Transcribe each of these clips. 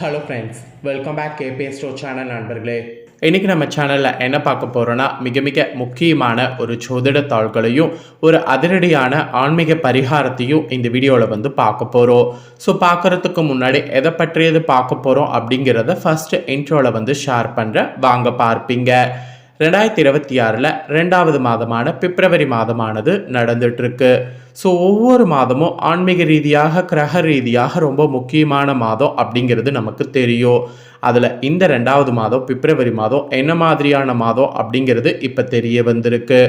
Hello friends welcome back கேபே ஸ்டோ channel நண்பர்களே. இன்றைக்கி நம்ம சேனலில் என்ன பார்க்க போகிறோன்னா மிக மிக முக்கியமான ஒரு ஜோதிட தாள்களையும் ஒரு அதிரடியான ஆன்மீக பரிகாரத்தையும் இந்த வீடியோவில் வந்து பார்க்க போகிறோம் ஸோ பார்க்குறதுக்கு முன்னாடி எதை பற்றியது பார்க்க போகிறோம் அப்படிங்கிறத ஃபஸ்ட்டு இன்ட்ரோவில் வந்து ஷேர் பண்ணுறேன் வாங்க பார்ப்பீங்க. ரெண்டாயிரத்தி இருபத்தி ஆறில் ரெண்டாவது மாதமான பிப்ரவரி மாதமானது நடந்துட்டுருக்கு. ஸோ ஒவ்வொரு மாதமும் ஆன்மீக ரீதியாக கிரக ரீதியாக ரொம்ப முக்கியமான மாதம் அப்படிங்கிறது நமக்கு தெரியும். அதில் இந்த ரெண்டாவது மாதம் பிப்ரவரி மாதம் என்ன மாதிரியான மாதம் அப்படிங்கிறது இப்போ தெரிய வந்திருக்கு.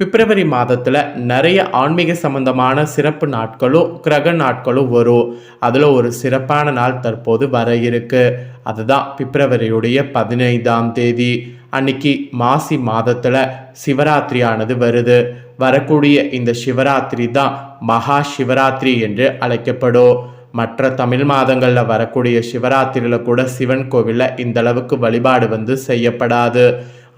பிப்ரவரி மாதத்தில் நிறைய ஆன்மீக சம்பந்தமான சிறப்பு நாட்களும் கிரக நாட்களும் வரும். அதில் ஒரு சிறப்பான நாள் தற்போது வர இருக்கு. அதுதான் பிப்ரவரியுடைய பதினைந்தாம் தேதி. அன்னைக்கு மாசி மாதத்தில் சிவராத்திரியானது வருது. வரக்கூடிய இந்த சிவராத்திரி தான் மகா சிவராத்திரி என்று அழைக்கப்படும். மற்ற தமிழ் மாதங்களில் வரக்கூடிய சிவராத்திரியில் கூட சிவன் கோவிலில் இந்த அளவுக்கு வழிபாடு வந்து செய்யப்படாது.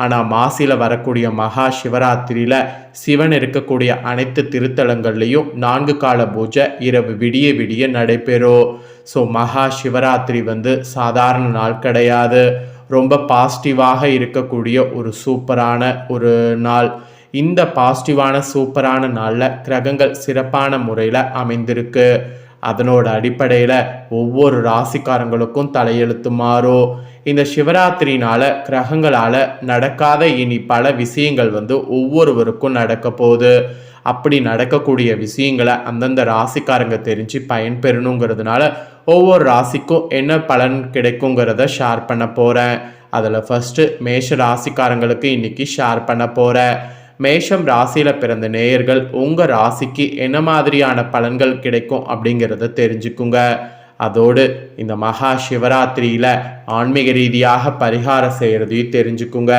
ஆனால் மாசியில் வரக்கூடிய மகா சிவராத்திரியில் சிவன் இருக்கக்கூடிய அனைத்து திருத்தலங்கள்லேயும் நான்கு கால பூஜை இரவு விடிய விடிய நடைபெறும். ஸோ மகா சிவராத்திரி வந்து சாதாரண நாள் கிடையாது. ரொம்ப பாசிட்டிவாக இருக்கக்கூடிய ஒரு சூப்பரான ஒரு நாள். இந்த பாசிட்டிவான சூப்பரான நாளில் கிரகங்கள் சிறப்பான முறையில் அமைந்திருக்கு. அதனோட அடிப்படையில் ஒவ்வொரு ராசிக்காரங்களுக்கும் தலையெழுத்து மாறும். இந்த சிவராத்திரினால கிரகங்களால் நடக்காத இனி பல விஷயங்கள் வந்து ஒவ்வொருவருக்கும் நடக்க போகுது. அப்படி நடக்கக்கூடிய விஷயங்களை அந்தந்த ராசிக்காரங்க தெரிஞ்சு பயன்பெறணுங்கிறதுனால ஒவ்வொரு ராசிக்கும் என்ன பலன் கிடைக்குங்கிறத ஷேர் பண்ண போகிறேன் அதில் ஃபஸ்ட்டு மேஷ ராசிக்காரங்களுக்கு இன்றைக்கி ஷேர் பண்ண போகிறேன் மேஷம் ராசியில் பிறந்த நேயர்கள் உங்கள் ராசிக்கு என்ன மாதிரியான பலன்கள் கிடைக்கும் அப்படிங்கிறத தெரிஞ்சுக்குங்க. அதோடு இந்த மகா சிவராத்திரியில் ஆன்மீக ரீதியாக பரிகாரம் செய்கிறதையும் தெரிஞ்சுக்குங்க.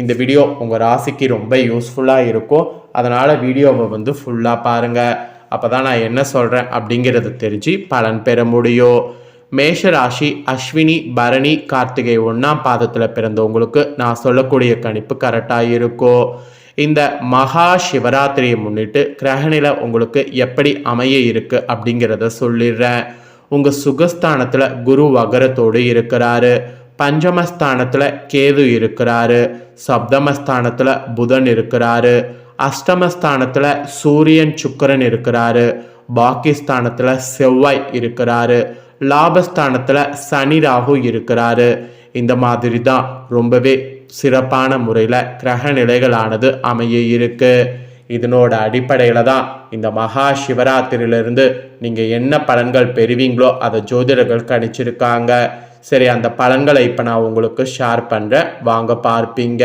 இந்த வீடியோ உங்கள் ராசிக்கு ரொம்ப யூஸ்ஃபுல்லாக இருக்கும். அதனால் வீடியோவை வந்து ஃபுல்லாக பாருங்கள் அப்போ தான் நான் என்ன சொல்கிறேன் அப்படிங்கிறத தெரிஞ்சு பலன் பெற முடியும். மேஷராசி அஸ்வினி பரணி கார்த்திகை ஒன்றாம் பாதத்தில் பிறந்தவங்களுக்கு நான் சொல்லக்கூடிய கணிப்பு கரெக்டாக இருக்கும். இந்த மகா சிவராத்திரியை முன்னிட்டு கிரகநிலை உங்களுக்கு எப்படி அமைய இருக்குது அப்படிங்கிறத சொல்லிடுறேன். உங்கள் சுகஸ்தானத்தில் குரு வகரத்தோடு இருக்கிறாரு. பஞ்சமஸ்தானத்தில் கேது இருக்கிறாரு. சப்தமஸ்தானத்தில் புதன் இருக்கிறாரு. அஷ்டமஸ்தானத்தில் சூரியன் சுக்கரன் இருக்கிறாரு. பாகிஸ்தானத்தில் செவ்வாய் இருக்கிறாரு. லாபஸ்தானத்தில் சனி ராகு இருக்கிறாரு. இந்த மாதிரி தான் ரொம்பவே சிறப்பான முறையில் கிரக நிலைகளானது அமைய இருக்கு. இதனோட அடிப்படையில் தான் இந்த மகா சிவராத்திரியிலிருந்து நீங்கள் என்ன பலன்கள் பெறுவீங்களோ அதை ஜோதிடர்கள் கணிச்சிருக்காங்க. சரி அந்த பலன்களை இப்போ நான் உங்களுக்கு ஷேர் பண்ணுறேன் வாங்க பார்ப்பீங்க.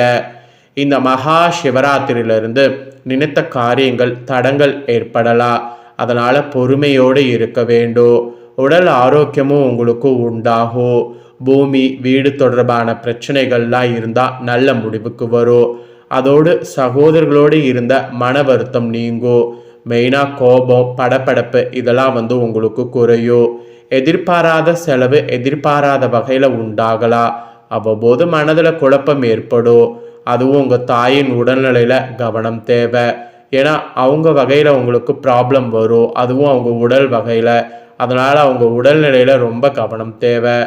இந்த மகா சிவராத்திரியிலிருந்து நினைத்த காரியங்கள் தடங்கள் ஏற்படலாம் அதனால் பொறுமையோடு இருக்க வேண்டும் உடல் ஆரோக்கியமும் உங்களுக்கு உண்டாகும் பூமி வீடு தொடர்பான பிரச்சனைகள்லாம் இருந்தால் நல்ல முடிவுக்கு வரும் அதோடு சகோதரர்களோடு இருந்த மன வருத்தம் நீங்கும் மெயினாக கோபம் படப்படப்பு இதெல்லாம் வந்து உங்களுக்கு குறையும் எதிர்பாராத செலவு எதிர்பாராத வகையில் உண்டாகலாம் அவ்வப்போது மனதில் குழப்பம் ஏற்படும் அதுவும் உங்கள் தாயின் உடல்நிலையில் கவனம் தேவை. ஏன்னா அவங்க வகையில் உங்களுக்கு ப்ராப்ளம் வரும். அதுவும் அவங்க உடல் வகையில். அதனால் அவங்க உடல்நிலையில் ரொம்ப கவனம் தேவை.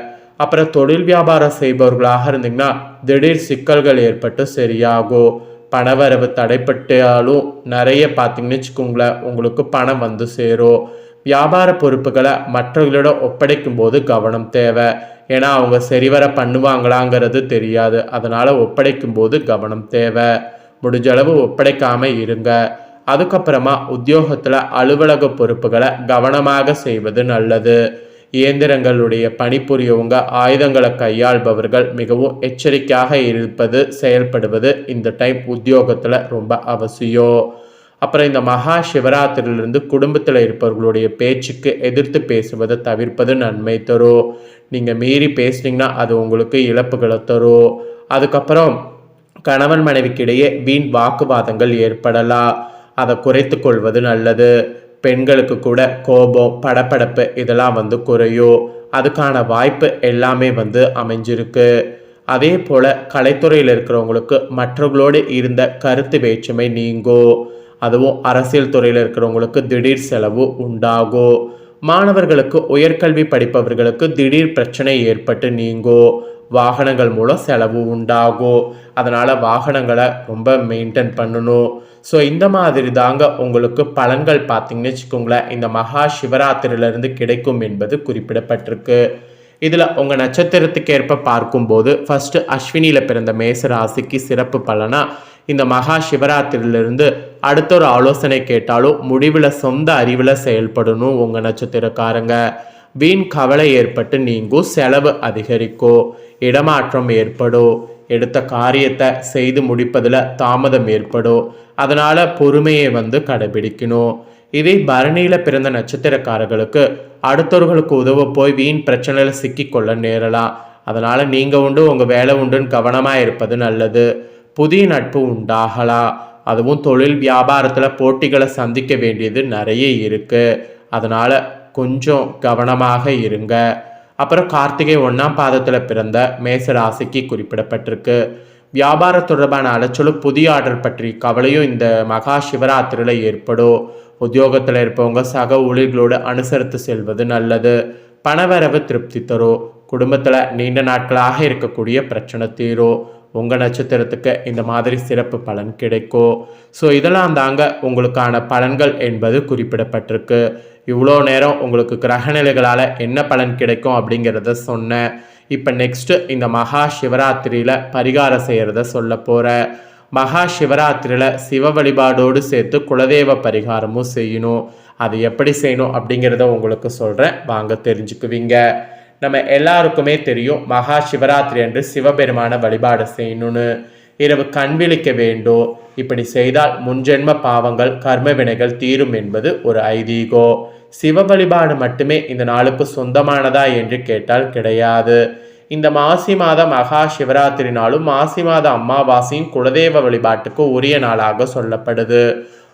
அப்புறம் தொழில் வியாபாரம் செய்பவர்களாக இருந்தீங்கன்னா திடீர் சிக்கல்கள் ஏற்பட்டு சரியாகும். பணவரவு தடைப்பட்டாலும் நிறைய பார்த்தீங்கன்னு வச்சுக்கோங்களேன் உங்களுக்கு பணம் வந்து சேரும். வியாபார பொறுப்புகளை மற்றவர்களிடம் ஒப்படைக்கும் போது கவனம் தேவை. ஏன்னா அவங்க சரிவர பண்ணுவாங்களாங்கிறது தெரியாது. அதனால் ஒப்படைக்கும் போது கவனம் தேவை. முடிஞ்ச அளவு ஒப்படைக்காமல் இருங்க. அதுக்கப்புறமா உத்தியோகத்தில் அலுவலக பொறுப்புகளை கவனமாக செய்வது நல்லது. இயந்திரங்களுடைய பணிபுரியவங்க ஆயுதங்களை கையாள்பவர்கள் மிகவும் எச்சரிக்கையாக இருப்பது செயல்படுவது இந்த டைம் உத்தியோகத்தில் ரொம்ப அவசியம். அப்புறம் இந்த மகா சிவராத்திரியிலிருந்து குடும்பத்தில் இருப்பவர்களுடைய பேச்சுக்கு எதிர்த்து பேசுவதை தவிர்ப்பது நன்மை தரும் நீங்கள் மீறி பேசுனீங்கன்னா அது உங்களுக்கு இழப்புகளை தரும் அதுக்கப்புறம் கணவன் மனைவிக்கிடையே வீண் வாக்குவாதங்கள் ஏற்படலாம் அதை குறைத்து கொள்வது நல்லது. பெண்களுக்கு கூட கோபம் படப்படப்பு இதெல்லாம் வந்து குறையும் அதுக்கான வாய்ப்பு எல்லாமே வந்து அமைஞ்சிருக்கு. அதே போல் கலைத்துறையில் இருக்கிறவங்களுக்கு மற்றவர்களோடு இருந்த கருத்து வேற்றுமை நீங்கும் அதுவும் அரசியல் துறையில் இருக்கிறவங்களுக்கு திடீர் செலவு உண்டாகும் மாணவர்களுக்கு உயர்கல்வி படிப்பவர்களுக்கு திடீர் பிரச்சனை ஏற்பட்டு நீங்கோ? வாகனங்கள் மூலம் செலவு உண்டாகும் அதனால் வாகனங்களை ரொம்ப மெயின்டைன் பண்ணணும். ஸோ இந்த மாதிரி தாங்க உங்களுக்கு பலன்கள் பார்த்தீங்கன்னு வச்சுக்கோங்களேன். இந்த மகா சிவராத்திரியிலிருந்து கிடைக்கும் என்பது குறிப்பிடப்பட்டிருக்கு. இதில் உங்கள் நட்சத்திரத்துக்கு ஏற்ப பார்க்கும்போது ஃபஸ்ட்டு அஸ்வினியில் பிறந்த மேச ராசிக்கு சிறப்பு பலனாக இந்த மகா சிவராத்திரியிலிருந்து அடுத்த ஒரு ஆலோசனை கேட்டாலும் முடிவில் சொந்த அறிவில் செயல்படணும் உங்கள் நட்சத்திரக்காரங்க. வீண் கவலை ஏற்பட்டு நீங்கும் செலவு அதிகரிக்கும். இடமாற்றம் ஏற்படும். எடுத்த காரியத்தை செய்து முடிப்பதில் தாமதம் ஏற்படும். அதனால் பொறுமையை வந்து கடைபிடிக்கணும். இதே பரணியில் பிறந்த நட்சத்திரக்காரர்களுக்கு அடுத்தவர்களுக்கு உதவ போய் வீண் பிரச்சனையில் சிக்கிக்கொள்ள நேரலாம். அதனால் நீங்கள் உண்டு உங்கள் வேலை உண்டுன்னு கவனமாக இருப்பது நல்லது. புதிய நட்பு உண்டாகலாம். அதுவும் தொழில் வியாபாரத்தில் போட்டிகளை சந்திக்க வேண்டியது நிறைய இருக்குது அதனால் கொஞ்சம் கவனமாக இருங்க. அப்புறம் கார்த்திகை ஒன்றாம் பாதத்தில் பிறந்த மேச ராசிக்கு குறிப்பிடப்பட்டிருக்கு. வியாபார தொடர்பான அலைச்சலும் புதிய ஆர்டர் பற்றி கவலையும் இந்த மகா சிவராத்திரியில் ஏற்படும். உத்தியோகத்தில் இருப்பவங்க சக ஊழியர்களோடு அனுசரித்து செல்வது நல்லது. பணவரவு திருப்தி தரும். குடும்பத்தில் நீண்ட நாட்களாக இருக்கக்கூடிய பிரச்சனை தீரும். உங்கள் நட்சத்திரத்துக்கு இந்த மாதிரி சிறப்பு பலன் கிடைக்கும் ஸோ இதெல்லாம் தாங்க உங்களுக்கான பலன்கள் என்பது குறிப்பிடப்பட்டிருக்கு. இவ்வளோ நேரம் உங்களுக்கு கிரகநிலைகளால் என்ன பலன் கிடைக்கும் அப்படிங்கிறத சொன்னேன். இப்போ நெக்ஸ்ட்டு இந்த மகா சிவராத்திரியில் பரிகாரம் செய்கிறத சொல்ல போகிறேன் மகா சிவராத்திரியில் சிவ வழிபாடோடு சேர்த்து குலதெய்வ பரிகாரமும் செய்யணும். அது எப்படி செய்யணும் அப்படிங்கிறத உங்களுக்கு சொல்கிறேன் வாங்க தெரிஞ்சுக்குவீங்க. நம்ம எல்லாருக்குமே தெரியும் மகா சிவராத்திரி அன்று சிவபெருமான வழிபாடு செய்யணும்னு. இரவு கண் விழிக்க வேண்டும். இப்படி செய்தால் முன்ஜென்ம பாவங்கள் கர்ம வினைகள் தீரும் என்பது ஒரு ஐதீகோ. சிவ வழிபாடு மட்டுமே இந்த நாளுக்கு சொந்தமானதா என்று கேட்டால் கிடையாது. இந்த மாசி மாத மகா சிவராத்திரி நாளும் மாசி மாத அமாவாசையும் குலதெய்வ வழிபாட்டுக்கு உரிய நாளாக சொல்லப்படுது.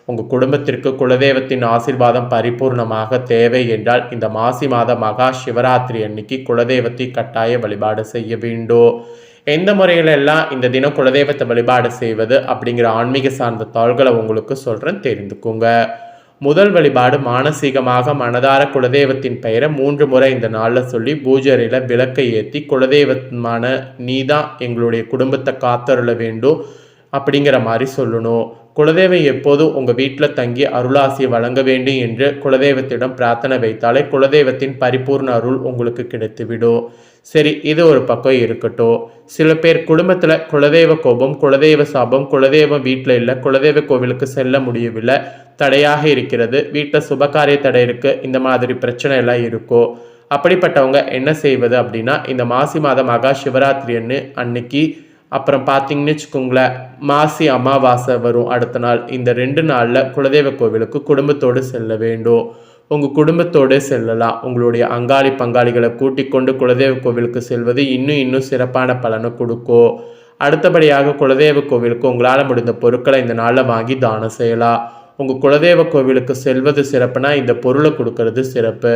உங்கள் குடும்பத்திற்கு குலதெய்வத்தின் ஆசிர்வாதம் பரிபூர்ணமாக தேவை என்றால் இந்த மாசி மாத மகா சிவராத்திரி அன்னைக்கு குலதெய்வத்தை கட்டாய வழிபாடு செய்ய வேண்டும். எந்த முறையிலெல்லாம் இந்த தினம் குலதெய்வத்தை வழிபாடு செய்வது அப்படிங்கிற ஆன்மீக சார்ந்த தாள்களை உங்களுக்கு சொல்கிறேன் தெரிந்துக்குங்க. முதல் வழிபாடு மானசீகமாக மனதார குலதெய்வத்தின் பெயரை மூன்று முறை இந்த நாளில் சொல்லி பூஜரையில் விளக்கை ஏற்றி குலதெய்வமான நீ தான் எங்களுடைய குடும்பத்தை காத்தருள வேண்டும். அப்படிங்கிற மாதிரி சொல்லணும். குலதெய்வம் எப்போதும் உங்கள் வீட்டில் தங்கி அருளாசியை வழங்க வேண்டும் என்று குலதெய்வத்திடம் பிரார்த்தனை வைத்தாலே குலதெய்வத்தின் பரிபூர்ண அருள் உங்களுக்கு கிடைத்துவிடும். சரி இது ஒரு பக்கம் இருக்கட்டும். சில பேர் குடும்பத்தில் குலதெய்வ கோபம் குலதெய்வ சாபம் குலதெய்வம் வீட்டில் இல்லை குலதெய்வ கோவிலுக்கு செல்ல முடியவில்லை தடையாக இருக்கிறது வீட்டில் சுபகாரிய தடை இருக்குது இந்த மாதிரி பிரச்சனை எல்லாம் இருக்கும் அப்படிப்பட்டவங்க என்ன செய்வது அப்படின்னா இந்த மாசி மாதம் மகா சிவராத்திரி அன்னு அன்னைக்கு அப்புறம் பார்த்தீங்கன்னு வச்சுக்கோங்களேன் மாசி அமாவாசை வரும். அடுத்த நாள் இந்த ரெண்டு நாளில் குலதெய்வ கோவிலுக்கு குடும்பத்தோடு செல்ல வேண்டும். உங்கள் குடும்பத்தோடு செல்லலாம். உங்களுடைய அங்காளி பங்காளிகளை கூட்டிக் கொண்டு குலதெய்வ கோவிலுக்கு செல்வது இன்னும் இன்னும் சிறப்பான பலனை கொடுக்கும். அடுத்தபடியாக குலதெய்வ கோவிலுக்கு உங்களால் முடிந்த பொருட்களை இந்த நாளில் வாங்கி தானம் செய்யலாம். உங்கள் குலதெய்வ கோவிலுக்கு செல்வது சிறப்புனா இந்த பொருளை கொடுக்கறது சிறப்பு.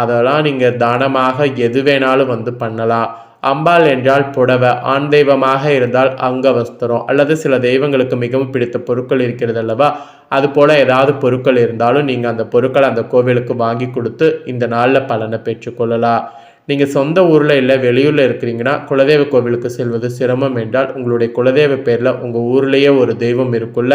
அதெல்லாம் நீங்கள் தானமாக எது வேணாலும் வந்து பண்ணலாம். அம்பாள் என்றால் புடவை ஆண் தெய்வமாக இருந்தால் அங்கவஸ்திரம் அல்லது சில தெய்வங்களுக்கு மிகவும் பிடித்த பொருட்கள் இருக்கிறது அல்லவா? அது போல் ஏதாவது பொருட்கள் இருந்தாலும் நீங்கள் அந்த பொருட்களை அந்த கோவிலுக்கு வாங்கி கொடுத்து இந்த நாளில் பலனை பெற்றுக்கொள்ளலாம் நீங்கள் சொந்த ஊரில் இல்லை வெளியூரில் இருக்கிறீங்கன்னா குலதெய்வ கோவிலுக்கு செல்வது சிரமம் என்றால் உங்களுடைய குலதெய்வ பேரில் உங்கள் ஊர்லேயே ஒரு தெய்வம் இருக்குல்ல.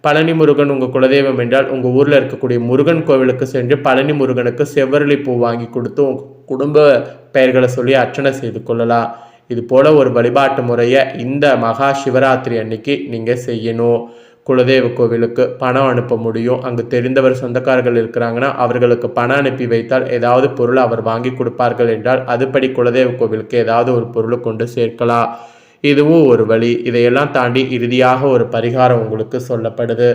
பழனி முருகன் உங்கள் குலதெய்வம் என்றால் உங்கள் ஊரில் இருக்கக்கூடிய முருகன் கோவிலுக்கு சென்று பழனி முருகனுக்கு செவ்வரளி பூ வாங்கி கொடுத்து உங்கள் குடும்ப பெயர்களை சொல்லி அர்ச்சனை செய்து கொள்ளலாம். இது போல ஒரு வழிபாட்டு முறையை இந்த மகா சிவராத்திரி அன்னைக்கு நீங்கள் செய்யணும். குலதெய்வ கோவிலுக்கு பணம் அனுப்ப முடியும். அங்கு தெரிந்தவர் சொந்தக்காரர்கள் இருக்கிறாங்கன்னா அவர்களுக்கு பணம் அனுப்பி வைத்தால் ஏதாவது பொருள் அவர் வாங்கி கொடுப்பார்கள் என்றால் அதுபடி குலதெய்வ கோவிலுக்கு ஏதாவது ஒரு பொருளை கொண்டு சேர்க்கலாம். இதுவும் ஒரு வழி. இதையெல்லாம் தாண்டி இறுதியாக ஒரு பரிகாரம் உங்களுக்கு சொல்லப்படுது.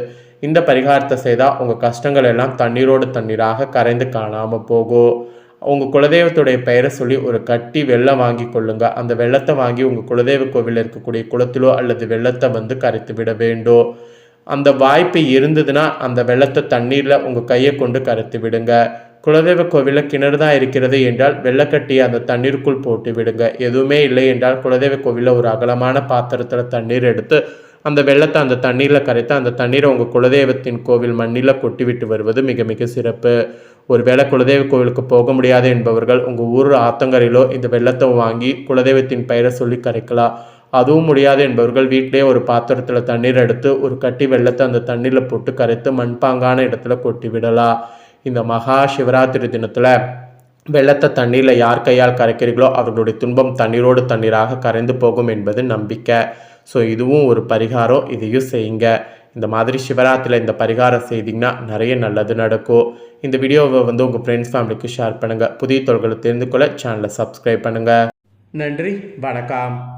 இந்த பரிகாரத்தை செய்தால் உங்கள் கஷ்டங்கள் எல்லாம் தண்ணீரோடு தண்ணீராக கரைந்து காணாமல் போகும். உங்கள் குலதெய்வத்துடைய பெயரை சொல்லி ஒரு கட்டி வெள்ளம் வாங்கி கொள்ளுங்க. அந்த வெள்ளத்தை வாங்கி உங்கள் குலதெய்வ கோவிலில் இருக்கக்கூடிய குளத்திலோ அல்லது வெள்ளத்தை வந்து கரைத்து விட வேண்டும் அந்த வாய்ப்பு இருந்ததுன்னா அந்த வெள்ளத்தை தண்ணீரில் உங்கள் கையை கொண்டு கரைத்து விடுங்க. குலதெய்வ கோவிலில் கிணறு தான் இருக்கிறது என்றால் வெள்ளக்கட்டியை அந்த தண்ணீருக்குள் போட்டு விடுங்க. எதுவுமே இல்லை என்றால் குலதெய்வ கோவிலில் ஒரு அகலமான பாத்திரத்தில் தண்ணீர் எடுத்து அந்த வெள்ளத்தை அந்த தண்ணீரில் கரைத்து அந்த தண்ணீரை உங்கள் குலதெய்வத்தின் கோவில் மண்ணில் கொட்டிவிட்டு வருவது மிக மிக சிறப்பு. ஒருவேளை குலதெய்வ கோவிலுக்கு போக முடியாது என்பவர்கள் உங்கள் ஊர் ஆத்தங்கரையிலோ இந்த வெள்ளத்தை வாங்கி குலதெய்வத்தின் பெயரை சொல்லி கரைக்கலாம். அதுவும் முடியாது என்பவர்கள் வீட்டிலே ஒரு பாத்திரத்தில் தண்ணீர் எடுத்து ஒரு கட்டி வெள்ளத்தை அந்த தண்ணீரில் போட்டு கரைத்து மண்பாங்கான இடத்துல கொட்டி விடலாம் இந்த மகா சிவராத்திரி தினத்தில் வெள்ளத்தை தண்ணீரில் யார் கையால் கரைக்கிறீர்களோ அவர்களுடைய துன்பம் தண்ணீரோடு தண்ணீராக கரைந்து போகும் என்பது நம்பிக்கை. ஸோ இதுவும் ஒரு பரிகாரம். இதையும் செய்யுங்க. இந்த மாதிரி சிவராத்திரியில் இந்த பரிகாரம் செய்தீங்கன்னா நிறைய நல்லது நடக்கும். இந்த வீடியோவை வந்து உங்கள் ஃப்ரெண்ட்ஸ் ஃபேமிலிக்கு ஷேர் பண்ணுங்கள் புதிய தொழில்களை தெரிந்து கொள்ள சேனலை சப்ஸ்கிரைப் பண்ணுங்கள் நன்றி. வணக்கம்.